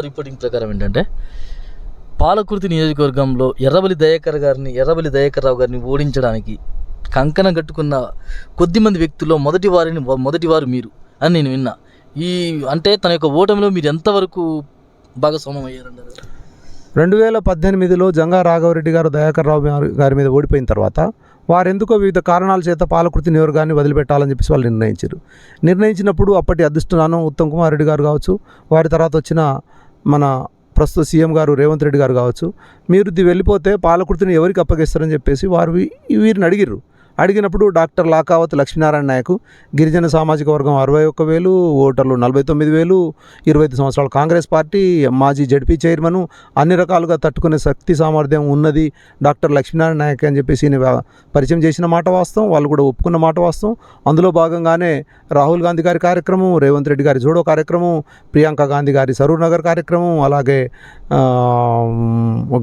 Reporting ప్రకారం ఏంటంటే పాలకుర్తి నియోజకవర్గంలో ఎర్రబలి దయాకర్ గారిని ఎర్రబలి దయాకర్ రావు గారిని ఓడించడానికి కంకణం కట్టుకున్న కొద్దిమంది వ్యక్తుల్లో మొదటి వారిని మొదటి వారు మీరు అని నేను విన్నా. ఈ అంటే తన యొక్క ఓటమిలో మీరు ఎంతవరకు భాగస్వామ్యం అయ్యారన్నారు రెండు వేల పద్దెనిమిదిలో జంగా రాఘవరెడ్డి గారు దయాకర్ రావు గారి మీద ఓడిపోయిన తర్వాత వారెందుకో వివిధ కారణాల చేత పాలకృతి నియోగాన్ని వదిలిపెట్టాలని చెప్పేసి వాళ్ళు నిర్ణయించారు. నిర్ణయించినప్పుడు అప్పటి అధిష్టానం ఉత్తమ్ కుమార్ రెడ్డి గారు కావచ్చు వారి తర్వాత వచ్చిన మన ప్రస్తుత సీఎం గారు రేవంత్ రెడ్డి గారు కావచ్చు మీరు వెళ్ళిపోతే పాలకుర్తిని ఎవరికి అప్పగిస్తారని చెప్పేసి వారు వీరిని అడిగిర్రు. అడిగినప్పుడు డాక్టర్ లాకావత్ లక్ష్మీనారాయణ నాయకు గిరిజన సామాజిక వర్గం అరవై ఒక్క వేలు ఓటర్లు నలభై తొమ్మిది వేలు ఇరవై ఐదు సంవత్సరాలు కాంగ్రెస్ పార్టీ మాజీ జడ్పీ చైర్మన్ అన్ని రకాలుగా తట్టుకునే శక్తి సామర్థ్యం ఉన్నది డాక్టర్ లక్ష్మీనారాయణ నాయక్ అని చెప్పేసి పరిచయం చేసిన మాట వాస్తవం వాళ్ళు కూడా ఒప్పుకున్న మాట వాస్తవం. అందులో భాగంగానే రాహుల్ గాంధీ గారి కార్యక్రమం రేవంత్ రెడ్డి గారి జోడో కార్యక్రమం ప్రియాంక గాంధీ గారి సరూర్ నగర్ కార్యక్రమం అలాగే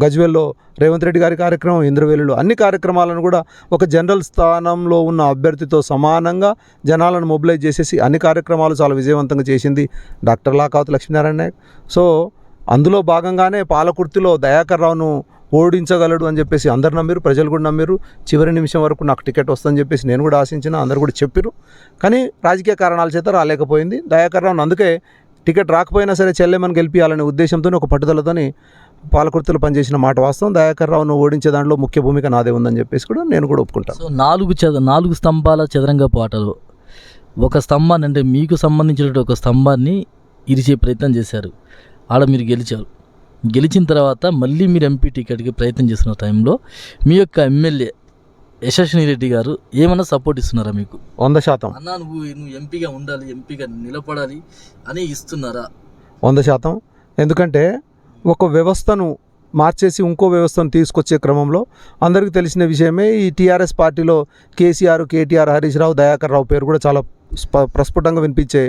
గజ్వెల్లో రేవంత్ రెడ్డి గారి కార్యక్రమం ఇంద్రవేలులో అన్ని కార్యక్రమాలను కూడా ఒక జనరల్ స్థానంలో ఉన్న అభ్యర్థితో సమానంగా జనాలను మొబిలైజ్ చేసేసి అన్ని కార్యక్రమాలు చాలా విజయవంతంగా చేసింది డాక్టర్ లాకావత్ లక్ష్మీనారాయణ నాయక్. సో అందులో భాగంగానే పాలకుర్తిలో దయాకర్ రావును ఓడించగలడు అని చెప్పేసి అందరు నమ్మిరు ప్రజలు కూడా నమ్మిరు చివరి నిమిషం వరకు నాకు టికెట్ వస్తుందని చెప్పేసి నేను కూడా ఆశించిన అందరు కూడా చెప్పిరు కానీ రాజకీయ కారణాల చేత రాలేకపోయింది. దయాకర్ రావును అందుకే టికెట్ రాకపోయినా సరే చెల్లెమని గెలిపించాలనే ఉద్దేశంతో ఒక పట్టుదలతోని పాలకుర్తిలో పనిచేసిన మాట వాస్తవం. దయాకర్ రావును ఓడించే దాంట్లో ముఖ్య భూమిక నాదే ఉందని చెప్పేసి కూడా నేను కూడా ఒప్పుకుంటాను. సో నాలుగు చద నాలుగు స్తంభాల చదరంగపు ఆటలో ఒక స్తంభాన్ని అంటే మీకు సంబంధించిన ఒక స్తంభాన్ని ఇరిచే ప్రయత్నం చేశారు. ఆడ మీరు గెలిచారు. గెలిచిన తర్వాత మళ్ళీ మీరు ఎంపీ టికెట్కి ప్రయత్నం చేస్తున్న టైంలో మీ యొక్క ఎమ్మెల్యే యశస్విని రెడ్డి గారు ఏమైనా సపోర్ట్ ఇస్తున్నారా మీకు? వంద శాతం. అన్నా నువ్వు నువ్వు ఎంపీగా ఉండాలి ఎంపీగా నిలబడాలి అని ఇస్తున్నారా? వంద శాతం. ఎందుకంటే ఒక వ్యవస్థను మార్చేసి ఇంకో వ్యవస్థను తీసుకొచ్చే క్రమంలో అందరికీ తెలిసిన విషయమే ఈ టీఆర్ఎస్ పార్టీలో కేసీఆర్ కేటీఆర్ హరీష్ రావు దయాకర్ రావు పేరు కూడా చాలా ప్రస్ఫుటంగా వినిపించే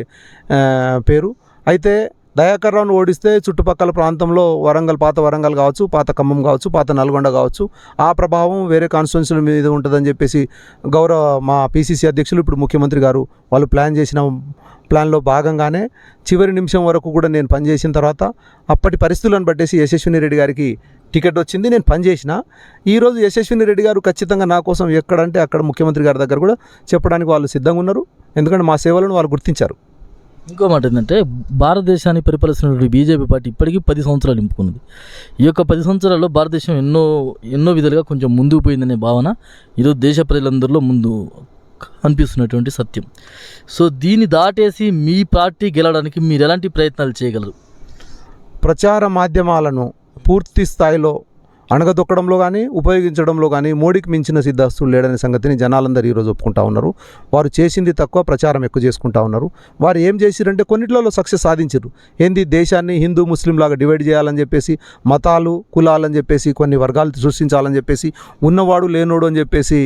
పేరు. అయితే దయాకర్ రావును ఓడిస్తే చుట్టుపక్కల ప్రాంతంలో వరంగల్ పాత వరంగల్ కావచ్చు పాత ఖమ్మం కావచ్చు పాత నల్గొండ కావచ్చు ఆ ప్రభావం వేరే కాన్స్టిట్యున్సీల మీద ఉంటుందని చెప్పేసి గౌరవ మా పీసీసీ అధ్యక్షులు ఇప్పుడు ముఖ్యమంత్రి గారు వాళ్ళు ప్లాన్ చేసిన ప్లాన్లో భాగంగానే చివరి నిమిషం వరకు కూడా నేను పనిచేసిన తర్వాత అప్పటి పరిస్థితులను బట్టేసి యశస్విని రెడ్డి గారికి టికెట్ వచ్చింది. నేను పనిచేసిన ఈరోజు యశస్విని రెడ్డి గారు ఖచ్చితంగా నా కోసం ఎక్కడంటే అక్కడ ముఖ్యమంత్రి గారి దగ్గర కూడా చెప్పడానికి వాళ్ళు సిద్ధంగా ఉన్నారు. ఎందుకంటే మా సేవలను వాళ్ళు గుర్తించారు. ఇంకో మాట ఏంటంటే భారతదేశాన్ని పరిపాలిస్తున్నటువంటి బీజేపీ పార్టీ ఇప్పటికీ పది సంవత్సరాలు నింపుకున్నది. ఈ యొక్క పది సంవత్సరాల్లో భారతదేశం ఎన్నో ఎన్నో విధాలుగా కొంచెం ముందుకు పోయిందనే భావన ఈరోజు దేశ ప్రజలందరిలో ముందు అనిపిస్తున్నటువంటి సత్యం. సో దీన్ని దాటేసి మీ పార్టీ గెలవడానికి మీరు ఎలాంటి ప్రయత్నాలు చేయగలరు? ప్రచార మాధ్యమాలను పూర్తి స్థాయిలో అణగదొక్కడంలో కానీ ఉపయోగించడంలో కానీ మోడీకి మించిన సిద్ధాస్తులు లేడనే సంగతిని జనాలందరూ ఈరోజు ఒప్పుకుంటా ఉన్నారు. వారు చేసింది తక్కువ ప్రచారం ఎక్కువ చేసుకుంటా ఉన్నారు. వారు ఏం చేసిరంటే కొన్నిట్లలో సక్సెస్ సాధించారు ఏంది దేశాన్ని హిందూ ముస్లిం లాగా డివైడ్ చేయాలని చెప్పేసి మతాలు కులాలని చెప్పేసి కొన్ని వర్గాలు సృష్టించాలని చెప్పేసి ఉన్నవాడు లేనోడు అని చెప్పేసి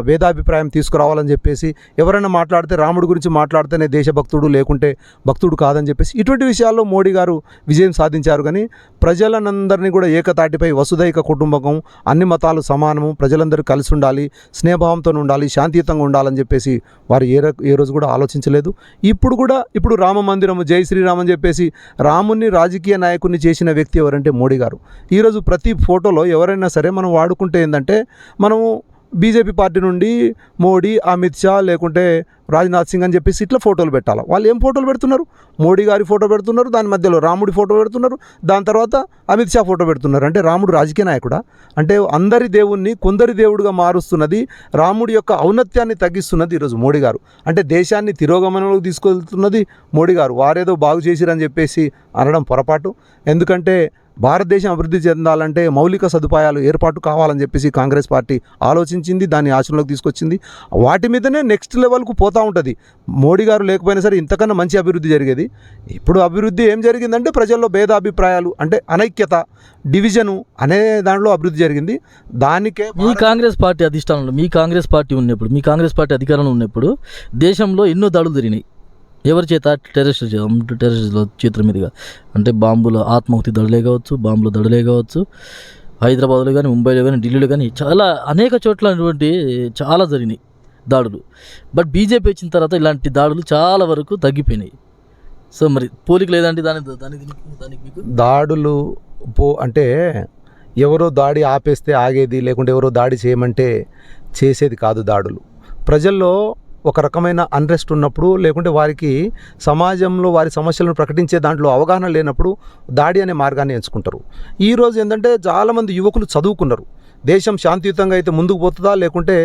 వేదాభిప్రాయం తీసుకురావాలని చెప్పేసి ఎవరైనా మాట్లాడితే రాముడి గురించి మాట్లాడితేనే దేశభక్తుడు లేకుంటే భక్తుడు కాదని చెప్పేసి ఇటువంటి విషయాల్లో మోడీ గారు విజయం సాధించారు. కానీ ప్రజలనందరినీ కూడా ఏకతాటిపై వసుదైక కుటుంబకం అన్ని మతాలు సమానము ప్రజలందరూ కలిసి ఉండాలి స్నేహభావంతో ఉండాలి శాంతియుతంగా ఉండాలని చెప్పేసి వారు ఏ ఏ రోజు కూడా ఆలోచించలేదు. ఇప్పుడు కూడా ఇప్పుడు రామ మందిరము జై శ్రీరామ్ అని చెప్పేసి రాముని రాజకీయ నాయకుడిని చేసిన వ్యక్తి ఎవరంటే మోడీ గారు. ఈరోజు ప్రతి ఫోటోలో ఎవరైనా సరే మనం వాడుకుంటే ఏంటంటే మనము బీజేపీ పార్టీ నుండి మోడీ అమిత్ షా లేకుంటే రాజ్నాథ్ సింగ్ అని చెప్పేసి ఇట్లా ఫోటోలు పెట్టాలి? వాళ్ళు ఏం ఫోటోలు పెడుతున్నారు? మోడీ గారి ఫోటో పెడుతున్నారు దాని మధ్యలో రాముడి ఫోటో పెడుతున్నారు దాని తర్వాత అమిత్ షా ఫోటో పెడుతున్నారు. అంటే రాముడు రాజకీయ నాయకుడా? అంటే అందరి దేవుణ్ణి కొందరి దేవుడిగా మారుస్తున్నది రాముడి యొక్క ఔన్నత్యాన్ని తగ్గిస్తున్నది ఈరోజు మోడీ గారు. అంటే దేశాన్ని తిరోగమనంలోకి తీసుకెళ్తున్నది మోడీ గారు. వారేదో బాగు చేసిరని చెప్పేసి అనడం పొరపాటు. ఎందుకంటే భారతదేశం అభివృద్ధి చెందాలంటే మౌలిక సదుపాయాలు ఏర్పాటు కావాలని చెప్పేసి కాంగ్రెస్ పార్టీ ఆలోచించింది దాన్ని ఆచరణలోకి తీసుకొచ్చింది. వాటి మీదనే నెక్స్ట్ లెవెల్కు పోతూ ఉంటుంది. మోడీ గారు లేకపోయినా సరే ఇంతకన్నా మంచి అభివృద్ధి జరిగేది. ఇప్పుడు అభివృద్ధి ఏం జరిగిందంటే ప్రజల్లో భేదాభిప్రాయాలు అంటే అనైక్యత డివిజను అనే దాంట్లో అభివృద్ధి జరిగింది. దానికే మీ కాంగ్రెస్ పార్టీ అధిష్టానంలో మీ కాంగ్రెస్ పార్టీ ఉన్నప్పుడు మీ కాంగ్రెస్ పార్టీ అధికారంలో ఉన్నప్పుడు దేశంలో ఎన్నో దాడులు జరిగినాయి. ఎవరి చేత? టెర్రరిస్ట్ టెర్రరిస్టుల చేతుల మీదుగా. అంటే బాంబుల ఆత్మాహుతి దడులే కావచ్చు బాంబుల దడులే కావచ్చు హైదరాబాద్లో కానీ ముంబైలో కానీ ఢిల్లీలో కానీ చాలా అనేక చోట్ల అటువంటి చాలా జరిగినాయి దాడులు. బట్ బీజేపీ వచ్చిన తర్వాత ఇలాంటి దాడులు చాలా వరకు తగ్గిపోయినాయి. సో మరి పోలిక లేదండి దాని దానికి దానికి మీకు? దాడులు పో అంటే ఎవరో దాడి ఆపేస్తే ఆగేది లేకుంటే ఎవరో దాడి చేయమంటే చేసేది కాదు దాడులు. ప్రజల్లో ఒక రకమైన అన్రెస్ట్ ఉన్నప్పుడు లేకుంటే వారికి సమాజంలో వారి సమస్యలను ప్రకటించే దాంట్లో అవగాహన లేనప్పుడు దాడి అనే మార్గాన్ని ఎంచుకుంటారు. ఈరోజు ఏంటంటే చాలామంది యువకులు చదువుకున్నారు. దేశం శాంతియుతంగా అయితే ముందుకు పోతుందా లేకుంటే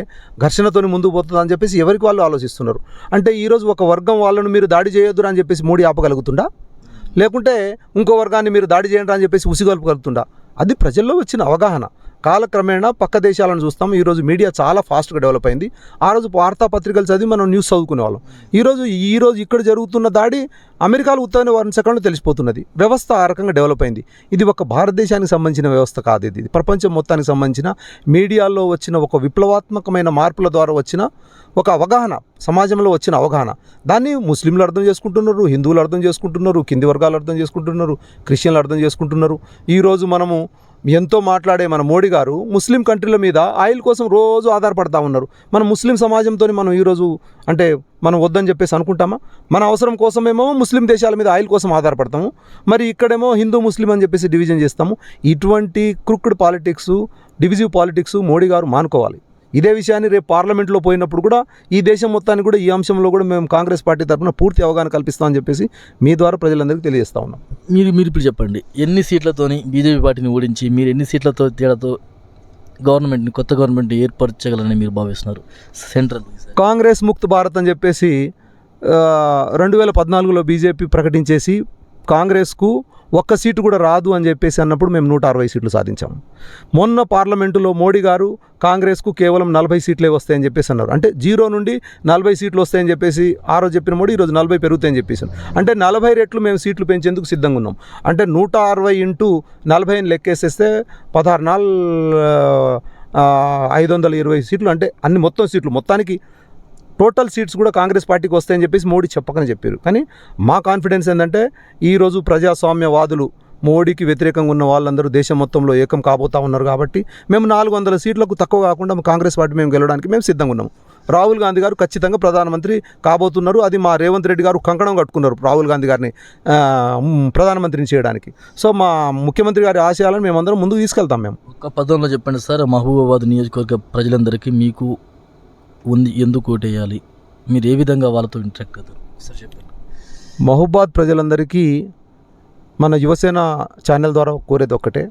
ఘర్షణతోని ముందుకు పోతుందా అని చెప్పేసి ఎవరికి వాళ్ళు ఆలోచిస్తున్నారు? అంటే ఈరోజు ఒక వర్గం వాళ్ళను మీరు దాడి చేయొద్దురా అని చెప్పేసి మోడీ ఆపగలుగుతుందా లేకుంటే ఇంకో వర్గాన్ని మీరు దాడి చేయండి అని చెప్పేసి ఉసిగొల్పగలుగుతుండా? అది ప్రజల్లో వచ్చిన అవగాహన. కాలక్రమేణా పక్క దేశాలను చూస్తాం. ఈరోజు మీడియా చాలా ఫాస్ట్గా డెవలప్ అయింది. ఆ రోజు వార్తాపత్రికలు చదివి మనం న్యూస్ చదువుకునే వాళ్ళం. ఈరోజు ఈరోజు ఇక్కడ జరుగుతున్న దాడి అమెరికాలో ఉత్తమైన వారం సెకండ్లో తెలిసిపోతున్నది. వ్యవస్థ ఆ రకంగా డెవలప్ అయింది. ఇది ఒక భారతదేశానికి సంబంధించిన వ్యవస్థ కాదు ఇది. ఇది ప్రపంచం మొత్తానికి సంబంధించిన మీడియాలో వచ్చిన ఒక విప్లవాత్మకమైన మార్పుల ద్వారా వచ్చిన ఒక అవగాహన సమాజంలో వచ్చిన అవగాహన. దాన్ని ముస్లింలు అర్థం చేసుకుంటున్నారు హిందువులు అర్థం చేసుకుంటున్నారు కింది వర్గాలు అర్థం చేసుకుంటున్నారు క్రిస్టియన్లు అర్థం చేసుకుంటున్నారు. ఈరోజు మనము ఎంతో మాట్లాడే మన మోడీ గారు ముస్లిం కంట్రీల మీద ఆయిల్ కోసం రోజు ఆధారపడతా ఉన్నారు. మన ముస్లిం సమాజంతో మనం ఈరోజు అంటే మనం వద్దని చెప్పేసి అనుకుంటామా? మన అవసరం కోసమేమో ముస్లిం దేశాల మీద ఆయిల్ కోసం ఆధారపడతాము. మరి ఇక్కడేమో హిందూ ముస్లిం అని చెప్పేసి డివిజన్ చేస్తాము. ఇటువంటి crooked politics divisive politics Modi garu మానుకోవాలి. ఇదే విషయాన్ని రేపు పార్లమెంట్లో పోయినప్పుడు కూడా ఈ దేశం మొత్తానికి కూడా ఈ అంశంలో కూడా మేము కాంగ్రెస్ పార్టీ తరఫున పూర్తి అవగాహన కల్పిస్తామని చెప్పేసి మీ ద్వారా ప్రజలందరికీ తెలియజేస్తా ఉన్నాం. మీరు మీరు ఇప్పుడు చెప్పండి ఎన్ని సీట్లతోని బీజేపీ పార్టీని ఓడించి మీరు ఎన్ని సీట్లతో తేడాతో గవర్నమెంట్ని కొత్త గవర్నమెంట్ ఏర్పరచగలని మీరు భావిస్తున్నారు? సెంట్రల్ కాంగ్రెస్ ముక్త్ భారత్ అని చెప్పేసి రెండు వేల పద్నాలుగులో బీజేపీ ప్రకటించేసి కాంగ్రెస్కు ఒక్క సీటు కూడా రాదు అని చెప్పేసి అన్నప్పుడు మేము నూట అరవై సీట్లు సాధించాం. మొన్న పార్లమెంటులో మోడీ గారు కాంగ్రెస్కు కేవలం నలభై సీట్లే వస్తాయని చెప్పేసి అన్నారు. అంటే జీరో నుండి నలభై సీట్లు వస్తాయని చెప్పేసి ఆ రోజు చెప్పిన మోడీ ఈరోజు నలభై పెరుగుతాయని చెప్పేసి అంటే నలభై రెట్లు మేము సీట్లు పెంచేందుకు సిద్ధంగా ఉన్నాం. అంటే నూట అరవై ఇంటూ నలభైని లెక్కేసేస్తే పదహారు నాలుగు ఐదు వందల ఇరవై సీట్లు అంటే అన్ని మొత్తం సీట్లు మొత్తానికి టోటల్ సీట్స్ కూడా కాంగ్రెస్ పార్టీకి వస్తాయని చెప్పేసి మోడీ చెప్పకని చెప్పారు. కానీ మా కాన్ఫిడెన్స్ ఏంటంటే ఈరోజు ప్రజాస్వామ్యవాదులు మోడీకి వ్యతిరేకంగా ఉన్న వాళ్ళందరూ దేశం మొత్తంలో ఏకం కాబోతా ఉన్నారు కాబట్టి మేము నాలుగు వందల సీట్లకు తక్కువ కాకుండా కాంగ్రెస్ పార్టీ మేము గెలవడానికి మేము సిద్ధంగా ఉన్నాము. రాహుల్ గాంధీ గారు ఖచ్చితంగా ప్రధానమంత్రి కాబోతున్నారు. అది మా రేవంత్ రెడ్డి గారు కంకణం కట్టుకున్నారు రాహుల్ గాంధీ గారిని ప్రధానమంత్రిని చేయడానికి. సో మా ముఖ్యమంత్రి గారి ఆశయాలను మేమందరం ముందుకు తీసుకెళ్తాం మేము. ఒక పదంలో చెప్పండి సార్ మహబూబాబాద్ నియోజకవర్గ ప్రజలందరికీ మీకు ఉంది ఎందుకు ఓటేయాలి? మీరు ఏ విధంగా వాళ్ళతో ఇంటరాక్ట్ అవుతారు? సార్ చెప్పండి. మహబాద్ ప్రజలందరికీ మన యువసేన ఛానల్ ద్వారా కోరేది ఒక్కటే.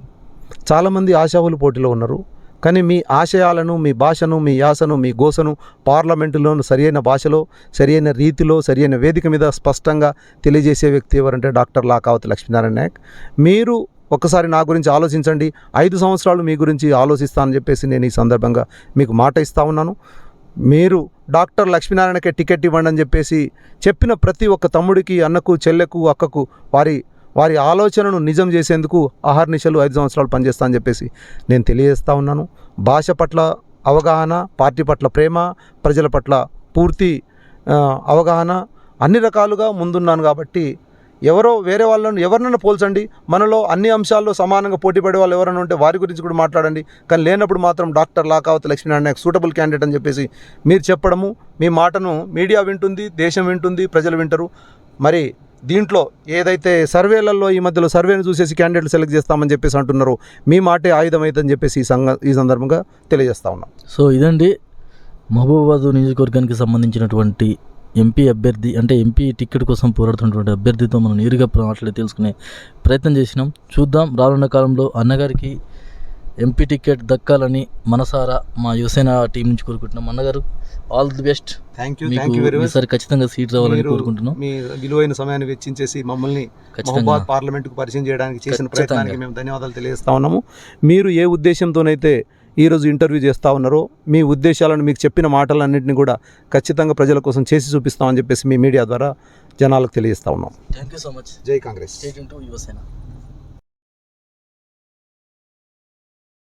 చాలామంది ఆశావులు పోటీలో ఉన్నారు. కానీ మీ ఆశయాలను మీ భాషను మీ యాసను మీ గోసను పార్లమెంటులోను సరియైన భాషలో సరియైన రీతిలో సరియైన వేదిక మీద స్పష్టంగా తెలియజేసే వ్యక్తి ఎవరంటే డాక్టర్ లాకావతి లక్ష్మీనారాయణ నాయక్. మీరు ఒకసారి నా గురించి ఆలోచించండి. ఐదు సంవత్సరాలు మీ గురించి ఆలోచిస్తానని చెప్పేసి నేను ఈ సందర్భంగా మీకు మాట ఇస్తా ఉన్నాను. మీరు డాక్టర్ లక్ష్మీనారాయణకే టికెట్ ఇవ్వండి అని చెప్పేసి చెప్పిన ప్రతి ఒక్క తమ్ముడికి అన్నకు చెల్లెకు అక్కకు వారి వారి ఆలోచనను నిజం చేసేందుకు అహర్నిశలు ఐదు సంవత్సరాలు పనిచేస్తా అని చెప్పేసి నేను తెలియజేస్తా ఉన్నాను. భాష పట్ల అవగాహన పార్టీ పట్ల ప్రేమ ప్రజల పట్ల పూర్తి అవగాహన అన్ని రకాలుగా ముందున్నాను కాబట్టి ఎవరో వేరే వాళ్ళను ఎవరినైనా పోల్చండి. మనలో అన్ని అంశాల్లో సమానంగా పోటీ పడే వాళ్ళు ఎవరైనా ఉంటే వారి గురించి కూడా మాట్లాడండి. కానీ లేనప్పుడు మాత్రం doctor Lakavathi Lakshminarayana suitable candidate అని చెప్పేసి మీరు చెప్పడము మీ మాటను మీడియా వింటుంది దేశం వింటుంది ప్రజలు వింటారు. మరి దీంట్లో ఏదైతే సర్వేలలో ఈ మధ్యలో సర్వేను చూసేసి క్యాండిడేట్లు సెలెక్ట్ చేస్తామని చెప్పేసి అంటున్నారో మీ మాటే ఆయుధం అవుతుందని చెప్పేసి ఈ సంఘ ఈ సందర్భంగా తెలియజేస్తా ఉన్నాం. సో ఇదండి మహబూబాబాద్ నియోజకవర్గానికి సంబంధించినటువంటి ఎంపీ అభ్యర్థి అంటే ఎంపీ టికెట్ కోసం పోరాడుతున్నటువంటి అభ్యర్థితో మనం నేరుగా మాట్లాడి తెలుసుకునే ప్రయత్నం చేసినాం. చూద్దాం రానున్న కాలంలో అన్నగారికి ఎంపీ టికెట్ దక్కాలని మనసారా మా యువసేన టీం నుంచి కోరుకుంటున్నాం. అన్నగారు ఆల్ ది బెస్ట్ థ్యాంక్ మీకు ఈసారి ఖచ్చితంగా సీట్ రావాలని కోరుకుంటున్నాం. మీ విలువైన సమయాన్ని వెచ్చించేసి మమ్మల్ని ఖచ్చితంగా. మహబాద్ పార్లమెంటుకు పరిచయం చేయడానికి చేసిన. ప్రయత్నానికి మేము ధన్యవాదాలు తెలియజేస్తా ఉన్నాము. మీరు ఏ ఉద్దేశంతోనైతే ఈరోజు ఇంటర్వ్యూ చేస్తూ ఉన్నారో మీ ఉద్దేశాలను మీకు చెప్పిన మాటలన్నింటినీ కూడా ఖచ్చితంగా ప్రజల కోసం చేసి చూపిస్తామని చెప్పేసి మీ మీడియా ద్వారా జనాలకు తెలియజేస్తా ఉన్నాం. థ్యాంక్ యూ సో మచ్ జై కాంగ్రెస్. యువసేన.